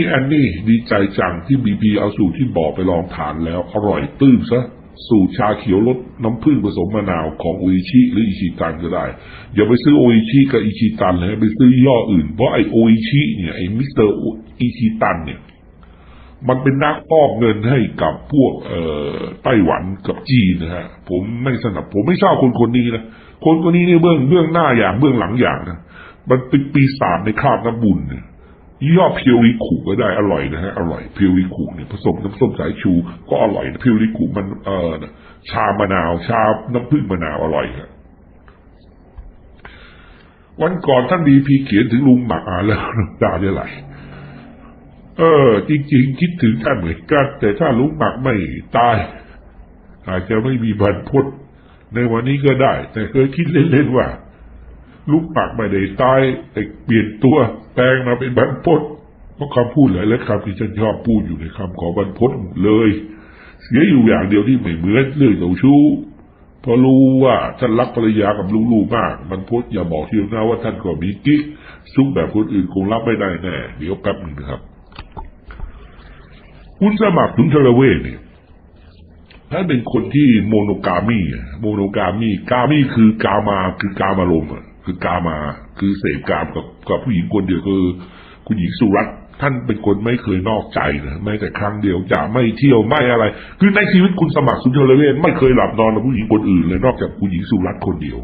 พี่แอนนี่ดีใจจังที่บีบีเอาสูตรที่บอกไปลองทานแล้วอร่อยตื้มซะสูตรชาเขียวรสน้ำผึ้งผสมมะนาวของโออิชิหรืออิชิตันก็ได้ อย่าไปซื้อโออิชิกับอิชิตันเลยไปซื้อย่ออื่น เพราะไอโออิชิเนี่ยไอมิสเตอร์อิชิตันเนี่ยมันเป็นนักฟอกเงินให้กับพวกเอ่อไต้หวันกับจีนนะฮะผมไม่สนับผมไม่ชอบคนคนนี้นะคนคนนี้เนี่ยเบื้องเบื้องหน้าอย่างเบื้องหลังอย่างนะมันเป็นปีศาจในคราบน้ำบุญเนี่ย ยี่ห้อเพียวริคุก็ได้อร่อยนะฮะอร่อยเพียวริคุเนี่ยผสมน้ำส้มสายชูก็อร่อยนะเพียวริคุมันเออชามะนาว ชาน้ำผึ้งมะนาวอร่อยครับวันก่อนท่านดีพีเขียนถึงลุงหมักอ่าแล้วน้ำตาจะไหลเออ จริง ๆ คิดถึงท่านเหมือนกัน แต่ถ้าลุงหมักไม่ตาย อาจจะไม่มีบรรพตในวันนี้ก็ได้ แต่เคยคิดเล่น ๆ ว่า ลุงหมักไม่ได้ตายแต่เปลี่ยนตัวแปลงมาเป็นบรรพตเพราะคำพูดหลายๆคำที่ฉันชอบพูดอยู่ในคำขอบรรพตเลย เสียอยู่อย่างเดียวที่ไม่เหมือนเรื่องเจ้าชู้พราะรู้ว่าท่านรักภรรยากับลูกๆมากบรรพตอย่าบอกทีนะว่าท่านก็มีกิ๊กซุกแบบคนอื่นคงรับไม่ได้แน่เดี๋ยวแป๊บหนึ่งนะครับ คุณสมัครสุนทรเวเนี่ยท่านเป็นคนที่โมโนกามีโมโนกามีกามีคือกามาคือกามารมณ์ คือกามา คือเสพกามกับกับผู้หญิงคนเดียวคือคุณหญิงสุรัตน์ท่านเป็นคนไม่เคยนอกใจนะแม้แต่ครั้งเดียวจะไม่เที่ยวไม่อะไร คือในชีวิตคุณสมัครสุนทรเวชไม่เคยหลับนอนกับผู้หญิงคนอื่นเลยนอกจากคุณหญิงสุรัตน์คนเดียว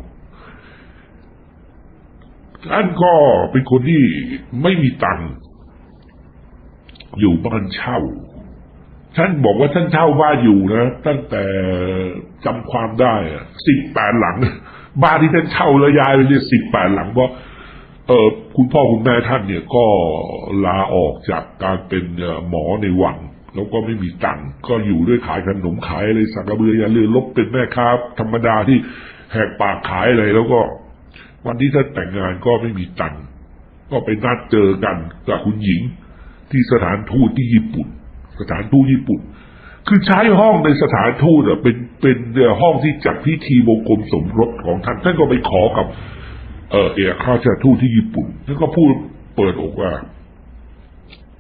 ท่านก็เป็นคนที่ไม่มีตังค์อยู่บ้านเช่า ท่านบอกว่าท่านเช่าบ้านอยู่นะตั้งแต่จำความได้สิบแปดหลัง บ้านที่ท่านเช่าแล้วย้ายไปเนี่ยสิบแปดหลังเพราะเออคุณพ่อคุณแม่ท่านเนี่ยก็ลาออกจากการเป็นหมอในวังแล้วก็ไม่มีตังค์ก็อยู่ด้วยขายขนมขายอะไรสักกระเบือยาเรือลบเป็นแม่ค้าธรรมดาที่แหกปากขายอะไรแล้วก็ วันที่ท่านแต่งงานก็ไม่มีตังค์ก็ไปนัดเจอกันกับคุณหญิง ที่สถานทูตที่ญี่ปุ่น สถานทูตญี่ปุ่น คือใช้ห้องในสถานทูตอะเป็นเป็นเออห้องที่จัดพิธีมงคลสมรสของท่านท่านก็ไปขอกับเออเอกข้าราชทูตที่ญี่ปุ่นท่านก็พูดเปิดอกว่า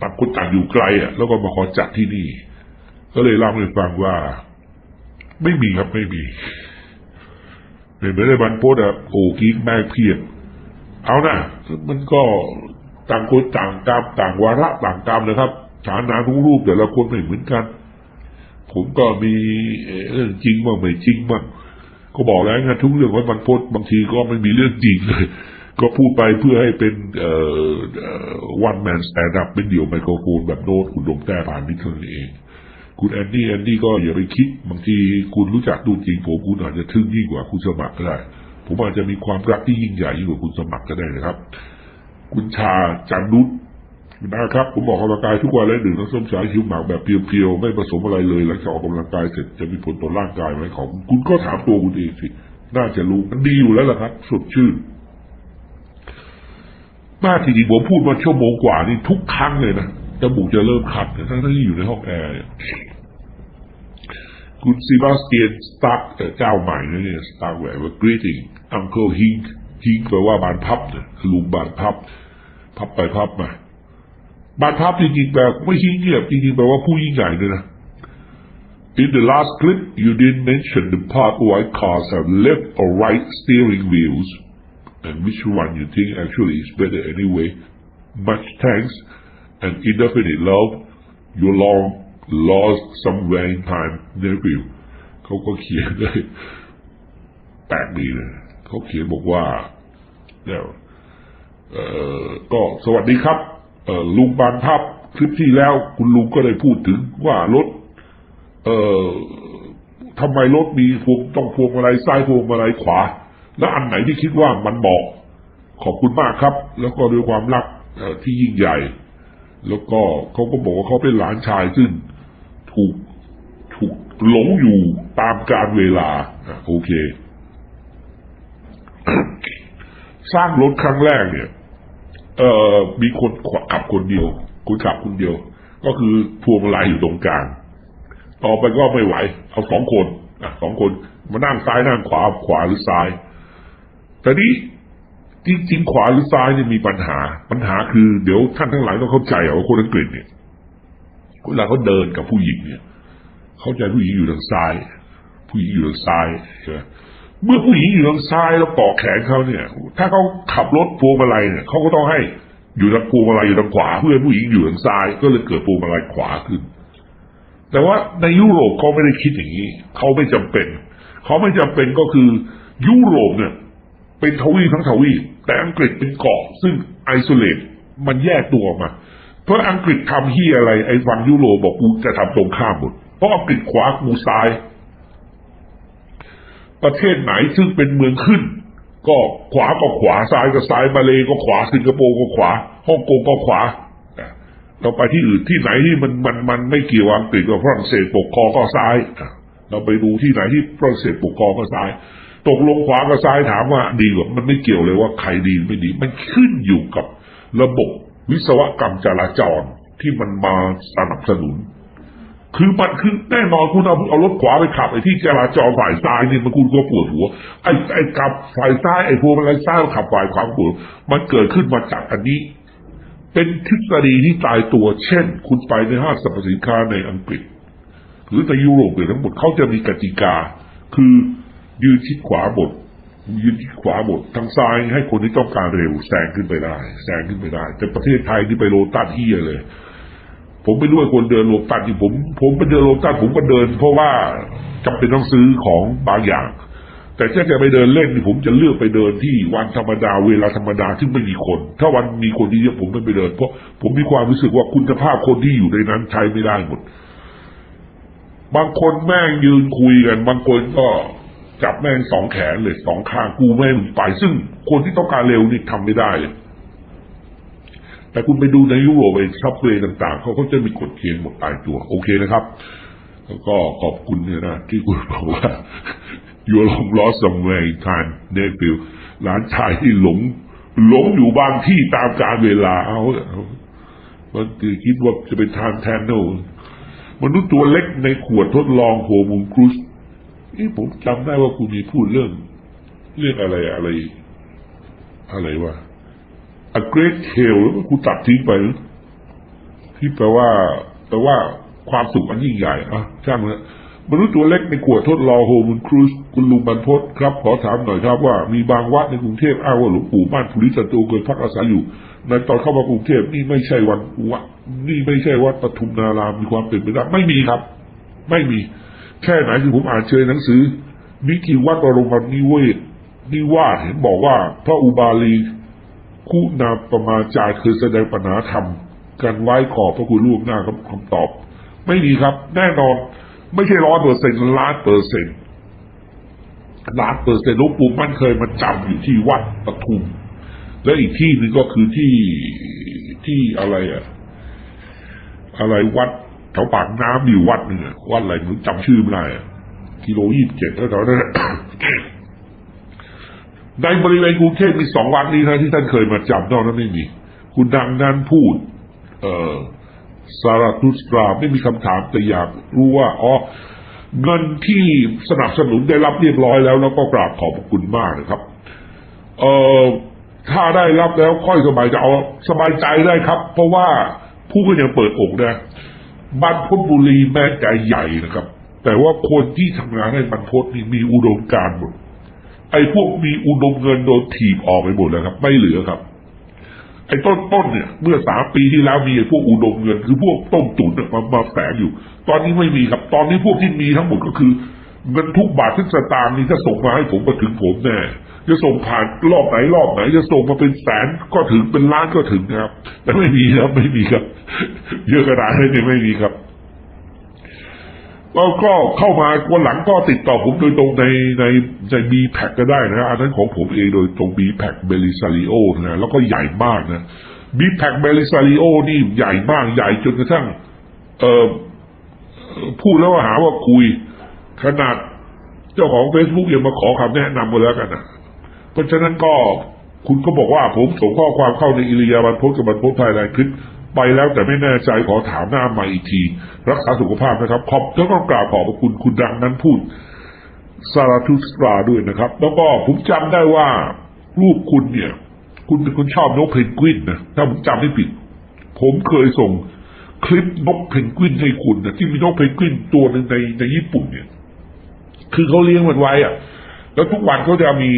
ต่างคนต่างอยู่ไกลอะ แล้วก็มาขอจัดที่นี่ ก็เลยเล่าให้ฟังว่า ไม่มีครับไม่มีเห็นไหมได้บันโพดอะโอ้กิ๊กแม่เพียบเอานะมันก็ต่างคนต่างกรรมต่างวาระต่างกรรมนะครับ ฐานะทุรูปแต่ละคนไม่เหมือนกัน ผมก็มีเรื่องจริงบ้างไม่จริงบ้างก็บอกแล้วไงทุกเรื่องว่ามันพดบางทีก็ไม่มีเรื่องจริงเลย ก็พูดไปเพื่อให้เป็นเอ่อวันแมนสแตนด์อัพเป็นเดี่ยวไมโครโฟนแบบโน้ตคุณดมแต้ผ่านนิดเท่านั้นเอง คุณแอนดี้แอนดี้ก็อย่าไปคิด บางทีคุณรู้จักดูจริงผมคุณอาจจะทึ่งยิ่งกว่าคุณสมัครก็ได้ ผมอาจจะมีความรักที่ยิ่งใหญ่ยิ่งกว่าคุณสมัครก็ได้นะครับ คุณชาจันนุช นะครับ ผมบอกกำลังกายทุกวันและดื่มน้ำส้มสายชิวหมักแบบเพียวๆ ไม่ผสมอะไรเลยหลังจากออกกำลังกายเสร็จจะมีผลต่อร่างกายไหมของคุณก็ถามตัวคุณเองสิ น่าจะรู้มันดีอยู่แล้วล่ะครับ สดชื่นมากจริงๆผมพูดมาชั่วโมงกว่านี่ทุกครั้งเลยนะจมูกจะเริ่มคัดทั้งที่อยู่ในห้องแอร์คุณซีบาสเตียนสตั๊กเจ้าใหม่นะเนี่ยสตั๊กแบบว่า greeting uncle hink hink แปลว่าบานพับเนี่ยคือลุงบานพับ พับไปพับมา บานพับจริงๆแปลไม่ใช่เงียบจริงๆแปลว่าผู้ยิ่งใหญ่เลยนะ In the last clip, you didn't mention the part why cars have left or right steering wheels, and which one you think actually is better anyway. Much thanks, and indefinite love, your long lost somewhere in time nephew. เขาก็เขียนเลยแปลกดีเลยเขาเขียนบอกว่าเนี่ยเอ่อก็สวัสดีครับ ลุงบางทับคลิปที่แล้วคุณลุงก็ได้พูดถึงว่ารถ เอ่อทำไมรถมีพวงต้องพวงมาลัยซ้ายพวงมาลัยขวา แล้วอันไหนที่คิดว่ามันเหมาะขอบคุณมากครับ แล้วก็ด้วยความรักที่ยิ่งใหญ่ แล้วก็เขาก็บอกว่าเขาเป็นหลานชายซึ่งถูกถูกหลงอยู่ตามกาลเวลาโอเค สร้างรถครั้งแรกเนี่ย เอ่อมีคนขับคนเดียวคนขับคนเดียว ก็คือพวงมาลัยอยู่ตรงกลาง ต่อไปก็ไม่ไหว เอาสองคนอะสองคนมานั่งซ้ายนั่งขวาขวาหรือซ้าย แต่นี้จริงๆขวาหรือซ้ายเนี่ยมีปัญหา ปัญหาคือเดี๋ยวท่านทั้งหลายต้องเข้าใจว่าคนอังกฤษเนี่ยเวลาเขาเดินกับผู้หญิงเนี่ย เข้าใจผู้หญิงอยู่ทางซ้าย ผู้หญิงอยู่ทางซ้ายใช่ไหม เมื่อผู้หญิงอยู่ทางซ้ายแล้วเกาะแขนเขาเนี่ย ถ้าเขาขับรถพวงมาลัยเนี่ยเขาก็ต้องให้อยู่ทางพวงมาลัยอยู่ทางขวา เพื่อผู้หญิงอยู่ทางซ้าย ก็เลยเกิดพวงมาลัยขวาขึ้น แต่ว่าในยุโรปเขาไม่ได้คิดอย่างนี้เขาไม่จำเป็นเขาไม่จำเป็นก็คือยุโรปเนี่ย เป็นทวีทั้งทวีแต่อังกฤษเป็นเกาะซึ่งไอโซเลตมันแยกตัวมาเพราะอังกฤษทำเฮียอะไรไอ้ฝั่งยุโรปบอกกูจะทำตรงข้ามหมดเพราะอังกฤษขวากูซ้าย ประเทศไหนซึ่งเป็นเมืองขึ้น ก็ขวาก็ขวาซ้ายก็ซ้ายมาเลยก็ขวาสิงคโปร์ก็ขวาฮ่องกงก็ขวาเราไปที่อื่นที่ไหนที่มันมันมันไม่เกี่ยวอังกฤษกับฝรั่งเศสปกครองก็ซ้ายเราไปดูที่ไหนที่ฝรั่งเศสปกครองก็ซ้าย ตกลงขวากับซ้ายถามว่าดีกว่ามันไม่เกี่ยวเลยว่าใครดีไม่ดี มันขึ้นอยู่กับระบบวิศวกรรมจราจรที่มันมาสนับสนุน คือมันคือแน่นอนคุณเอาเอารถขวาไปขับไอ้ที่จราจรฝ่ายซ้ายนี่มันคุณก็ปวดหัวไอ้ไอ้ขับฝ่ายซ้ายไอ้พวงมาลัยซ้ายขับฝ่ายขวาปวดมันเกิดขึ้นมาจากอันนี้ เป็นทฤษฎีที่ตายตัว เช่น คุณไปในห้างสรรพสินค้าในอังกฤษ หรือในยุโรปเลยทั้งหมดเขาจะมีกติกา คือยืนชิดขวาหมดยืนชิดขวาหมดทางซ้ายให้คนที่ต้องการเร็วแซงขึ้นไปได้แซงขึ้นไปได้ แต่ประเทศไทยที่ไปโลตัสเฮียเลย ผมไปด้วยคนเดินโลตัสที่ผม ผมไปเดินโลตัสผมก็เดิน เพราะว่าจำเป็นต้องซื้อของบางอย่าง แต่ถ้าจะไปเดินเล่นนี่ผมจะเลือกไปเดินที่วันธรรมดาเวลาธรรมดาซึ่ไม่มีคน ถ้าวันมีคนที่เยอะผมไม่ไปเดิน เพราะผมมีความรู้สึกว่าคุณภาพคนที่อยู่ในนั้นใช้ไม่ได้หมดบางคนแม่งยืนคุยกันบางคนก็จับแม่งสองแขนเลยสองข้างกูแม่งไป ซึ่งคนที่ต้องการเร็วนี่ทำไม่ได้เลย แต่คุณไปดูในยุโรปไอ้ซับเวย์ต่างๆเขาก็จะมีกฎเกณฑ์หมดตายตัว โอเคนะครับ แล้วก็ขอบคุณเนี่ยนะที่คุณบอกว่า you are long lost somewhere in time เนี่ยคือหลานชายที่หลง หลงอยู่บางที่ตามกาลเวลาเอาเอามันคือคิดว่าจะเป็นทานแทนโนมนุษย์ตัวเล็กในขวดทดลองโฮมูนครูสนี่ผมจำได้ว่าคุณมีพูดเรื่อง เรื่องอะไรอะไร อะไรวะ a great tale แล้วกูตัดทิ้งไปหรือที่แปลว่าแปลว่าความสุขอันยิ่งใหญ่อะช่างเลยมนุษย์ตัวเล็กในขวดทดลองโฮมูนครูสคุณลุงบรรพตครับ ขอถามหน่อยครับว่ามีบางวัดในกรุงเทพอ้างว่าหลวงปู่บ้านภูริสันโตเกิดพักอาศัยอยู่ในตอนเข้ามากรุงเทพนี่ไม่ใช่วันวัดนี่ไม่ใช่วัดปทุมนารามมีความเป็นไปได้ไม่มีครับ ไม่มี แค่ไหนที่ผมอ่านเจอหนังสือมิกิวัดบรมนิเวศนิวาสเห็นบอกว่าพระอุบาลี คุณาประมาจารย์เคยแสดงปัญหาธรรมกันไว้ขอบพระคุณล่วงหน้าครับคำตอบ ไม่มีครับ แน่นอน ไม่ใช่ร้อยเปอร์เซ็นต์ล้านเปอร์เซ็นต์ล้านเปอร์เซ็นต์ลวงปู่มันเคยมาจำอยู่ที่วัดปทุม และอีกที่หนึ่งก็คือที่ที่อะไรอะอะไรวัดแถวปากน้ำอยู่วัดหนึ่งวัดอะไรผมจำชื่อไม่ได้อะกิโลยี่สิบเจ็ดแถวๆนั้น ในบริเวณกรุงเทพมีสองวัดนี้นะที่ท่านเคยมาจำนอกนั้นไม่มี คุณดังนั้นพูด เออสาราตุสตราไม่มีคำถามแต่อยากรู้ว่าอ๋อเงินที่สนับสนุนได้รับเรียบร้อยแล้ว แล้วก็กราบขอบคุณมากนะครับ เอ่อถ้าได้รับแล้วค่อยสบายใจเอาสบายใจได้ครับ เพราะว่าผู้ก็ยังเปิดอกนะบ้านพทบุรีแม้ใจใหญ่นะครับ แต่ว่าคนที่ทำงานให้บรรพตนี่มีอุดมการณ์หมด ไอ้พวกมีอุดมเงินโดนถีบออกไปหมดแล้วครับ ไม่เหลือครับ ไอ้ต้นต้นเนี่ย เมื่อสามปีที่แล้วมีไอ้พวกอุดมเงิน คือพวกต้มตุ๋นมามาแฝงอยู่ ตอนนี้ไม่มีครับ ตอนนี้พวกที่มีทั้งหมดก็คือเงินทุกบาททุกสตางค์นี่ถ้าส่งมาให้ผมมาถึงผมแน่จะส่งผ่านรอบไหนรอบไหน จะส่งมาเป็นแสนก็ถึงเป็นล้านก็ถึงนะครับ แต่ไม่มีครับไม่มีครับ เยอะขนาดนี้เนี่ไม่มีครับ แล้วก็เข้ามาวันหลังก็ติดต่อผมโดยตรงในในในบีแพก็ได้นะอันนั้นของผมเองโดยตรงบีแพคเบลิซาริโอนะแล้วก็ใหญ่มากนะบีแพคเบลิซาริโอนี่ใหญ่มากใหญ่จนกระทั่ง เออพูดแล้วหาว่าคุย ขนาดเจ้าของเฟซบุ๊กยังมาขอคำแนะนำมาแล้วกันนะเพราะฉะนั้นก็คุณก็บอกว่าผมส่งข้อความเข้าในอิริยาบันโพสต์กับบันโพสต์ภายในคลิป ไปแล้วแต่ไม่แน่ใจขอถามหน้าใหม่อีกที รักษาสุขภาพนะครับ ขอบแล้วก็กราบขอบพระคุณคุณดังนั้นพูดซาราทุสตราด้วยนะครับ แล้วก็ผมจำได้ว่าลูกคุณเนี่ย คุณเป็นคนชอบนกเพนกวินนะถ้าผมจำไม่ผิด ผมเคยส่งคลิปนกเพนกวินให้คุณนะที่มีนกเพนกวินตัวหนึ่งในในญี่ปุ่นเนี่ย คือเขาเลี้ยงมันไว้อะแล้วทุกวันเขาจะมี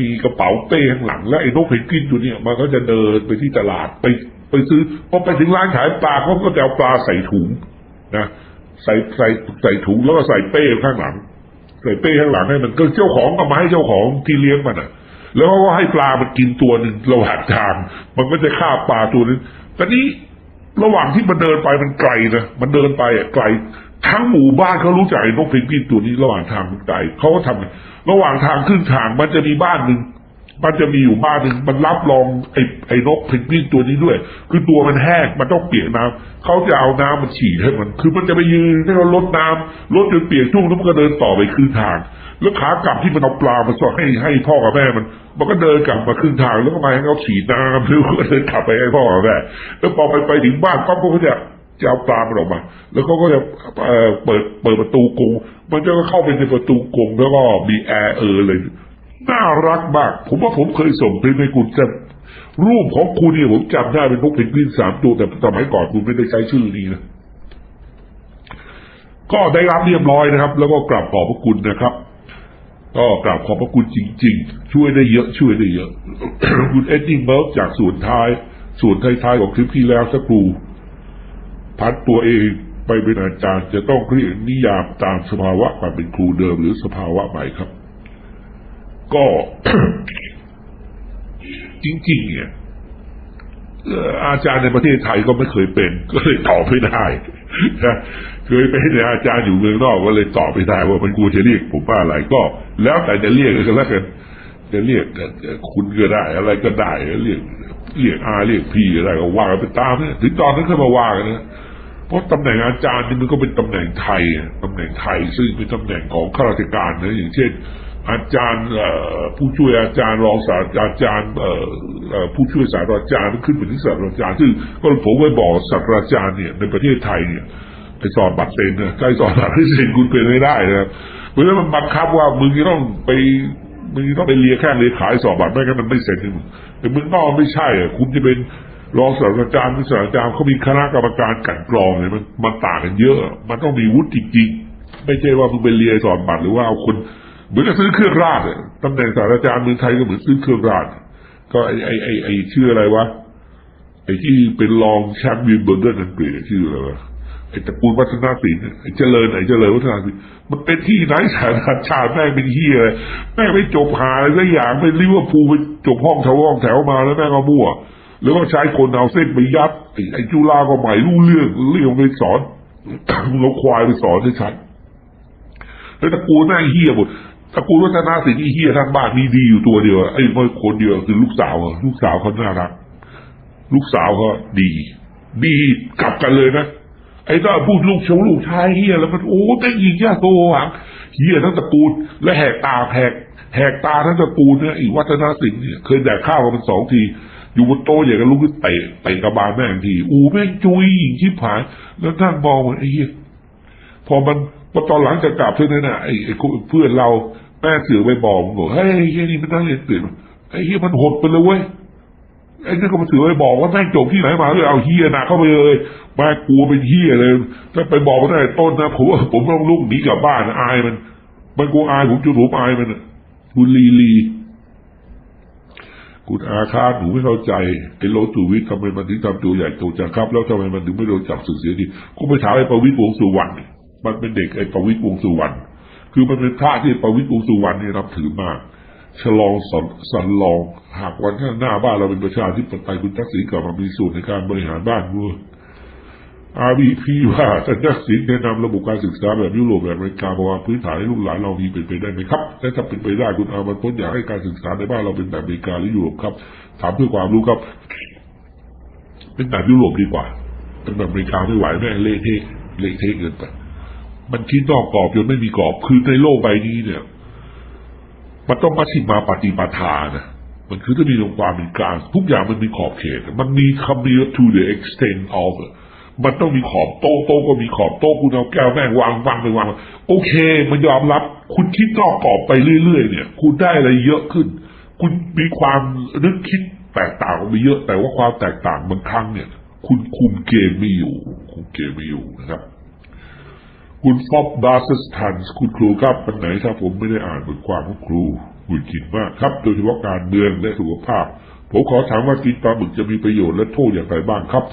มีกระเป๋าเป้ข้างหลัง แล้วไอ้นกเพนกวินตัวเนี้ยมันก็จะเดินไปที่ตลาดไป ไปซื้อพอไปถึงร้านขายปลาเขาก็จะเอาปลาใส่ถุงนะใส่ใส่ใส่ถุงแล้วก็ใส่เป้ข้างหลัง ใส่เป้ข้างหลังให้มันก็เจ้าของก็มาให้เจ้าของที่เลี้ยงมันอะ แล้วก็ให้ปลามันกินตัวหนึ่งระหว่างทาง มันก็จะฆ่าปลาตัวนึงแต่นี้ระหว่างที่มันเดินไปมันไกลนะมันเดินไปอะไกลทั้งหมู่บ้านเขารู้จักไอ้นกเพนกวินตัวนี้ระหว่างทางมันไกลเขาก็ทำระหว่างทางขึ้นทางมันจะมีบ้านหนึ่ง มันจะมีอยู่บ้านหนึ่งมันรับรองไอ้ไอ้นกเพนกวินตัวนี้ด้วย คือตัวมันแห้งมันต้องเปียกน้ำเขาจะเอาน้ำมันฉีดให้มัน คือมันจะไปยืนให้เราลดน้ำลดจนเปียกชุ่มแล้วมันก็เดินต่อไปครึ่งทาง แล้วขากลับที่มันเอาปลามาสอดให้ให้พ่อกับแม่มันมันก็เดินกลับมาครึ่งทางแล้วก็มาให้เขาฉีดน้ำแล้วก็เดินกลับไปให้พ่อกับแม่แล้วพอไปไปถึงบ้านปั๊บเขาก็จะจะเอาปลามันออกมา แล้วเขาก็จะเอ่อเปิดเปิดประตูกรงมันจะเข้าไปในประตูกรงแล้วก็มีแอร์เออเลย น่ารักมาก ผมว่าผมเคยส่งคลิปให้คุณแต่รูปของคุณเนี่ยผมจำได้เป็นนกเพนกวินสามตัวแต่สมัยก่อนคุณไม่ได้ใช้ชื่อนี้นะ ก็ได้รับเรียบร้อยนะครับ แล้วก็กราบขอบพระคุณนะครับก็กราบขอบพระคุณจริง ๆ ช่วยได้เยอะ ช่วยได้เยอะ คุณเอ็ดดิ้งเบิร์กจากส่วนท้าย ส่วนท้ายๆของคลิปที่แล้วสักครู พัดตัวเองไปเป็นอาจารย์จะต้องเรียกนิยามตามสภาวะความเป็นครูเดิมหรือสภาวะใหม่ครับ ก็ จริงๆเนี่ยอาจารย์ในประเทศไทยก็ไม่เคยเป็น ก็เลยตอบไม่ได้นะเคยเป็นอาจารย์อยู่เมืองนอกก็เลยตอบไม่ได้ ว่ามันกูจะเรียกผมว่าอะไรก็ แล้วแต่จะเรียกกันแล้วกันจะเรียกคุณก็ได้ อะไรก็ได้เรียกเรียกอาเรียกพี่อะไรก็ว่ากันไปตามเนี่ยถึงตอนนั้นก็มาว่ากันนะเพราะตำแหน่งอาจารย์นี่มันก็เป็นตำแหน่งไทยตำแหน่งไทยซึ่งเป็นตำแหน่งของข้าราชการนะอย่างเช่น อาจารย์เอผู้ช่วยอาจารย์รองศาสตราจารย์เอเอผู้ช่วยศาสตราจารย์ขึ้นไปถึงศาสตราจารย์ซึ่งก็ผมไปบอกศาสตราจารย์เนี่ยในประเทศไทยเนี่ยไปสอบบัตรเซ็นนะใครสอบบัตรเซ็นคุณเป็นไม่ได้นะเพราะฉะนั้นมันบังคับว่ามึงจะต้องไปมึงจะต้องไปเลียแข้งเลียขายสอบบัตรไม่งั้นมันไม่เซ็นให้มึงแต่มึงนอกไม่ใช่อะคุณจะเป็นรองศาสตราจารย์ศาสตราจารย์เขามีคณะกรรมการกันกรองเนี่ยมันมันต่างกันเยอะ มันต้องมีวุฒิจริงๆไม่ใช่ว่ามึงไปเลียสอบบัตรหรือว่าเอาคน เหมือนกับซื้อเครื่องราชตำแหน่งศาสตราจารย์เมืองไทยก็เหมือนซื้อเครื่องราชก็ไอไอไอไอชื่ออะไรวะไอ้ที่เป็นรองแชมป์วิมเบิลเดนอังกฤษชื่ออะไรวะไอ้ตระกูลวัฒนศิลป์ไอ้เจริญไอ้เจริญวัฒนศิลป์มันเป็นที่ไหนศาราจารย์แม่งเป็นเฮียเลยแม่งไปจบหาอะไรสักอย่างไปลิเวอร์พูลไปจบห้องแถวห้องแถวมาแล้วแม่งก็มั่วแล้วก็ใช้คนเอาเส้นไปยัดไอไอจุฬาก็ใหม่รู้เรื่องเรื่องไปสอนเราควายไปสอนให้ชัดแล้วตระกูลแม่งเฮียหมด ตระกูลวัฒนาสินที่เฮียทั้งบ้านมีดีอยู่ตัวเดียวไอ้ไม่คนเดียวคือลูกสาวอะลูกสาวเขาน่ารัก ลูกสาวเขาดี ดีกลับกันเลยนะไอ้ต้าพูดลูกชาวลูกชายเฮียแล้วมันโอ้แต่งหญิงยาโตหวังเฮียทั้งตระกูลและแหกตาแหกแหกตาทั้งตระกูลเนี่ยไอ้วัฒนาสินเนี่ยเคยแดกข้าวกันมันสองทีอยู่บนโต๊ะอย่กับลูกเตะเตะกระบาลแม่งทีอูแม่งจุยหญิงชิบหายแล้วท่านมองว่าไอ้เฮียพอมันพอตอนหลังจะกลับเท่านั้นนะไอ้เพื่อนเรา แม่เสือไปบอกมันบอกเฮ้ยเฮียนี่มันนั่งเรียนตื่นไอ้เฮียมันหดไปเลยเว้ยไอ้นี่ก็มาเสือไปบอกว่าแม่งจบที่ไหนมาเลยเอาเฮียนักเข้าไปเลยแม่กลัวเป็นเฮียเลยถ้าไปบอกมันตั้งแต่ต้นนะผมว่าผมต้องลุกหนีกลับบ้านนะอายมันมันกลัวอายผมจนผมอายมันคุณลีลีคุณอาคาหนูไม่เข้าใจไอ้โลตูวิทย์ทำไมมันถึงทำตัวใหญ่โตจังครับ แล้วทำไมมันถึงไม่โดนจับสึกเสียทีก็ไปถามไอ้ประวิตรวงสุวรรณมันเป็นเด็กไอ้ประวิตรวงสุวรรณ คือมันเป็นพระที่ประวิตรวงสุวรรณเนี่ยนับถือมาก ฉลองสันสันลอง หากวันข้างหน้าบ้านเราเป็นประชาธิปไตยคุณทักษิณกลับมามีส่วนในการบริหารบ้านเมืองอาบีพีว่าท่านทักษิณแนะนำระบบการศึกษาแบบยุโรปแบบอเมริกามาวาพื้นฐานให้ลูกหลานเรามีเป็นไปได้ไหมครับและถ้าเป็นไปได้คุณอามันพ้นอยากให้การศึกษาในบ้านเราเป็นแบบอเมริกาหรือยุโรปครับถามเพื่อความรู้ครับ เป็นแบบยุโรปดีกว่าเป็นแบบอเมริกาไม่ไหวแม่เละเทะเละเทะเกินไป มันคิดนอกกรอบจนไม่มีกรอบคือในโลกใบนี้เนี่ย มันต้องมัชฌิมาปฏิปทานะมันคือต้องมีตรงความเป็นกลางทุกอย่างมันมีขอบเขต มันมีคำนี้ to the extent of มันต้องมีขอบโต๊ะโต๊ะก็มีขอบโต๊ะคุณเอาแก้วแม่งวางวางไปวางโอเค มันยอมรับ คุณคิดนอกกรอบไปเรื่อยๆเนี่ย คุณได้อะไรเยอะขึ้น คุณมีความนึกคิดแตกต่างกันไปเยอะ แต่ว่าความแตกต่างบางครั้งเนี่ย คุณคุมเกมไม่อยู่ คุมเกมไม่อยู่นะครับ คุณฟอบบาสสทันคุณครูครับปัญไหนถ้าผมไม่ได้อ่านบทความของครูคุณคิดมากครับ โดยเฉพาะการเมืองและสุขภาพ ผมขอถามว่ากินปลาหมึกจะมีประโยชน์และโทษอย่างไรบ้างครับ